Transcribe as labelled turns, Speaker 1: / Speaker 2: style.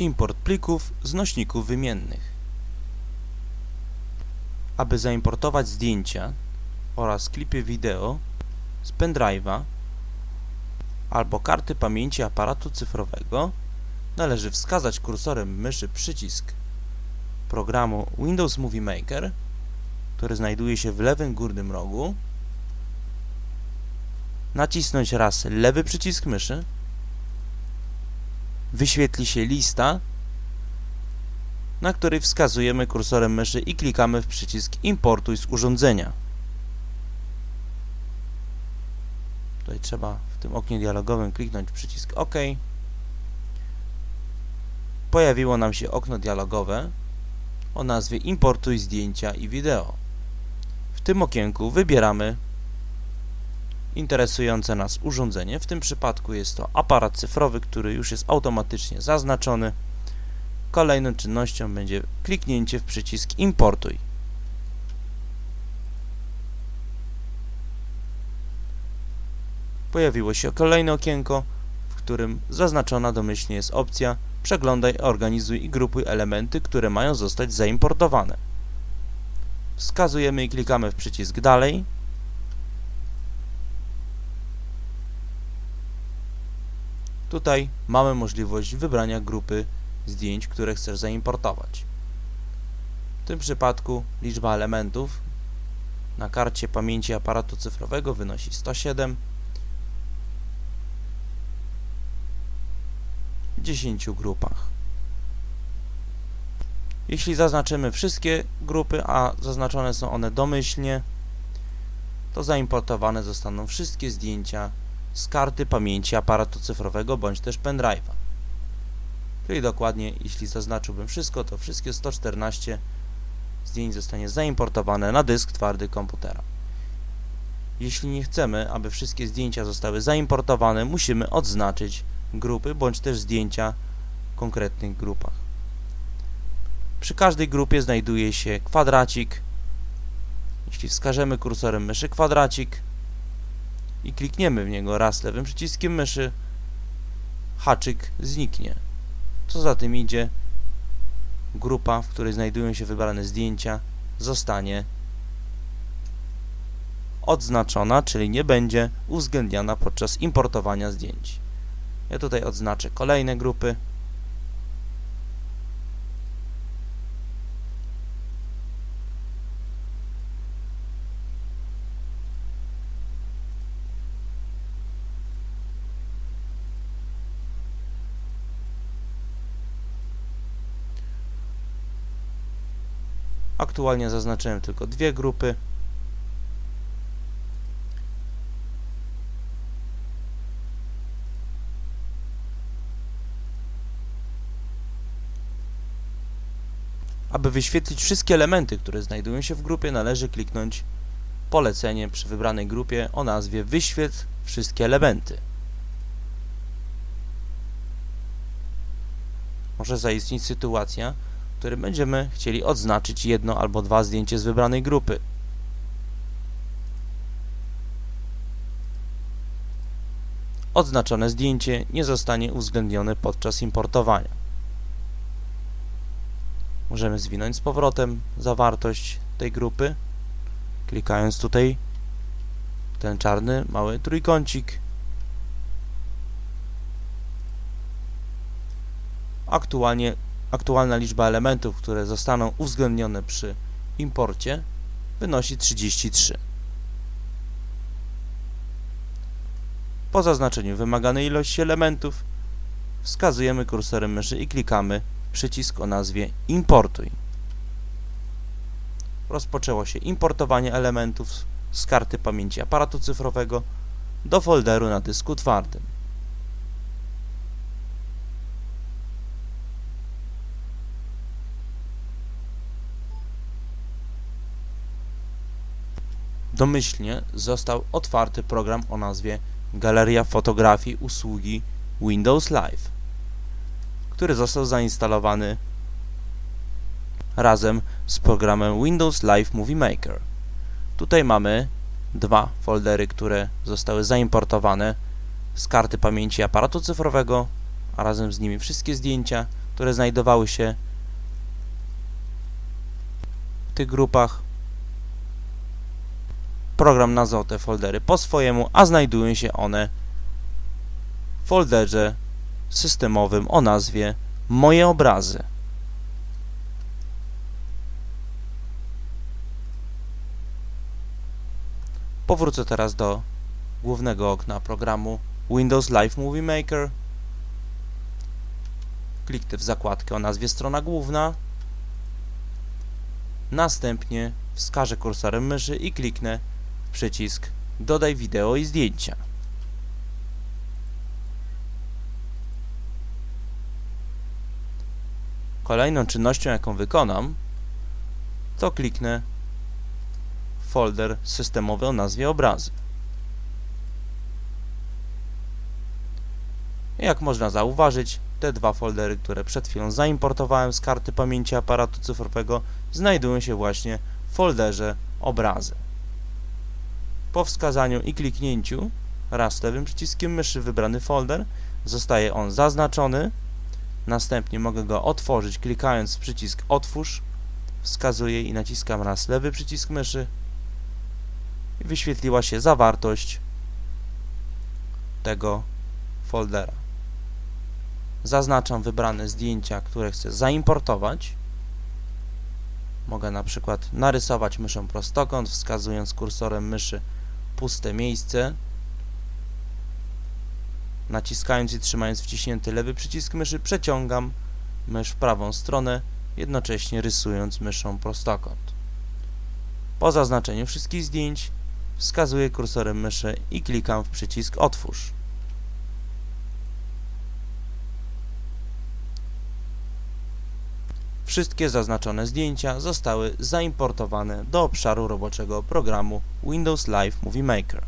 Speaker 1: Import plików z nośników wymiennych. Aby zaimportować zdjęcia oraz klipy wideo z pendrive'a albo karty pamięci aparatu cyfrowego, należy wskazać kursorem myszy przycisk programu Windows Movie Maker, który znajduje się w lewym górnym rogu, nacisnąć raz lewy przycisk myszy, wyświetli się lista, na której wskazujemy kursorem myszy i klikamy w przycisk Importuj z urządzenia. Tutaj trzeba w tym oknie dialogowym kliknąć przycisk OK. Pojawiło nam się okno dialogowe o nazwie Importuj zdjęcia i wideo. W tym okienku wybieramy interesujące nas urządzenie. W tym przypadku jest to aparat cyfrowy, który już jest automatycznie zaznaczony. Kolejną czynnością będzie kliknięcie w przycisk Importuj. Pojawiło się kolejne okienko, w którym zaznaczona domyślnie jest opcja Przeglądaj, organizuj i grupuj elementy, które mają zostać zaimportowane. Wskazujemy i klikamy w przycisk Dalej. Tutaj mamy możliwość wybrania grupy zdjęć, które chcesz zaimportować. W tym przypadku liczba elementów na karcie pamięci aparatu cyfrowego wynosi 107 w 10 grupach. Jeśli zaznaczymy wszystkie grupy, a zaznaczone są one domyślnie, to zaimportowane zostaną wszystkie zdjęcia z karty pamięci aparatu cyfrowego bądź też pendrive'a. Czyli dokładnie, jeśli zaznaczyłbym wszystko, to wszystkie 114 zdjęć zostanie zaimportowane na dysk twardy komputera. Jeśli nie chcemy, aby wszystkie zdjęcia zostały zaimportowane, musimy odznaczyć grupy bądź też zdjęcia w konkretnych grupach. Przy każdej grupie znajduje się kwadracik. Jeśli wskażemy kursorem myszy kwadracik i klikniemy w niego raz lewym przyciskiem myszy, haczyk zniknie. Co za tym idzie, grupa, w której znajdują się wybrane zdjęcia, zostanie odznaczona, czyli nie będzie uwzględniana podczas importowania zdjęć. Ja tutaj odznaczę kolejne grupy. Aktualnie zaznaczyłem tylko dwie grupy. Aby wyświetlić wszystkie elementy, które znajdują się w grupie, należy kliknąć polecenie przy wybranej grupie o nazwie Wyświetl wszystkie elementy. Może zaistnieć sytuacja, w której będziemy chcieli odznaczyć jedno albo dwa zdjęcie z wybranej grupy. Odznaczone zdjęcie nie zostanie uwzględnione podczas importowania. Możemy zwinąć z powrotem zawartość tej grupy, klikając tutaj ten czarny mały trójkącik. Aktualnie, aktualna liczba elementów, które zostaną uwzględnione przy imporcie wynosi 33. Po zaznaczeniu wymaganej ilości elementów wskazujemy kursorem myszy i klikamy przycisk o nazwie Importuj. Rozpoczęło się importowanie elementów z karty pamięci aparatu cyfrowego do folderu na dysku twardym. Domyślnie został otwarty program o nazwie Galeria Fotografii usługi Windows Live który został zainstalowany razem z programem Windows Live Movie Maker. Tutaj mamy dwa foldery, które zostały zaimportowane z karty pamięci aparatu cyfrowego a razem z nimi wszystkie zdjęcia, które znajdowały się w tych grupach. Program nazwał te foldery po swojemu, a znajdują się one w folderze systemowym o nazwie Moje obrazy. Powrócę teraz do głównego okna programu Windows Live Movie Maker. Kliknę w zakładkę o nazwie strona główna. Następnie wskażę kursorem myszy i kliknę przycisk Dodaj wideo i zdjęcia. Kolejną czynnością, jaką wykonam, to kliknę w folder systemowy o nazwie obrazy. Jak można zauważyć, te dwa foldery, które przed chwilą zaimportowałem z karty pamięci aparatu cyfrowego, znajdują się właśnie w folderze obrazy. Po wskazaniu i kliknięciu raz lewym przyciskiem myszy wybrany folder, zostaje on zaznaczony. Następnie mogę go otworzyć klikając w przycisk otwórz, wskazuję i naciskam raz lewy przycisk myszy i wyświetliła się zawartość tego foldera. Zaznaczam wybrane zdjęcia, które chcę zaimportować. Mogę na przykład narysować myszą prostokąt, wskazując kursorem myszy puste miejsce. Naciskając i trzymając wciśnięty lewy przycisk myszy przeciągam mysz w prawą stronę, jednocześnie rysując myszą prostokąt. Po zaznaczeniu wszystkich zdjęć wskazuję kursorem myszy i klikam w przycisk otwórz. Wszystkie zaznaczone zdjęcia zostały zaimportowane do obszaru roboczego programu Windows Live Movie Maker.